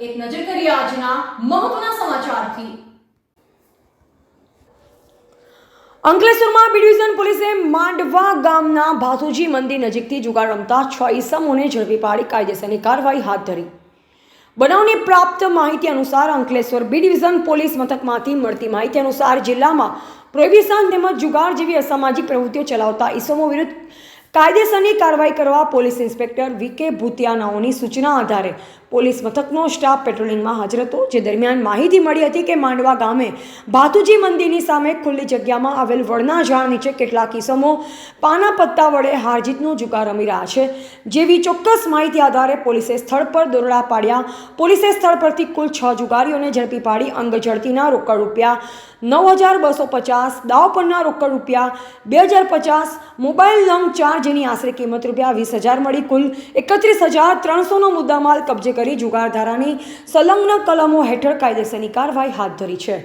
એક નજર કરીએ આજના મહત્વના સમાચારથી. અંકલેશ્વરમાં બી ડિવિઝન પોલીસે માંડવા ગામના ભાથુજી મંદિર નજીકથી જુગાર રમતા છ ઈસમોને ઝડપી પાડી કાયદેસરની કાર્યવાહી હાથ ધરી. બનાવની પ્રાપ્ત માહિતી અનુસાર અંકલેશ્વર બી ડિવિઝન પોલીસ મથકમાંથી મળતી માહિતી અનુસાર જિલ્લામાં પ્રોહિબિશન તેમજ જુગાર જેવી અસામાજિક પ્રવૃત્તિઓ ચલાવતા ઈસમો વિરુદ્ધ કાયદેસરની કાર્યવાહી કરવા પોલીસ ઇન્સ્પેક્ટર વી કે ભૂતિયાનાઓની સૂચના આધારે પોલીસ મથકનો સ્ટાફ પેટ્રોલિંગમાં હાજર હતો. જે દરમિયાન માહિતી મળી હતી કે માંડવા ગામે ભાતુજી મંદિરની સામે ખુલ્લી જગ્યામાં આવેલ વડના ઝાડ નીચે કેટલાક કિસ્મો પાના પત્તા વડે હારજીતનો જુગાર રમી રહ્યા છે. જેવી ચોક્કસ માહિતી આધારે પોલીસે સ્થળ પર દોરડા પાડ્યા. પોલીસે સ્થળ પરથી કુલ છ જુગારીઓને ઝડપી પાડી અંગ ઝડતીના રોકડ રૂપિયા નવ હજાર બસો પચાસ, દાવ પરના રોકડ રૂપિયા બે હજાર પચાસ મોબાઈલ નંગ ચાર જેની આશરે કિંમત રૂપિયા વીસ હજાર મળી. કુલ એકત્રીસ હજાર ત્રણસોનો મુદ્દામાલ કબજે કરી જુગારધારાની સંલગ્ન કલમો હેઠળ કાયદેસરની કાર્યવાહી હાથ ધરી છે.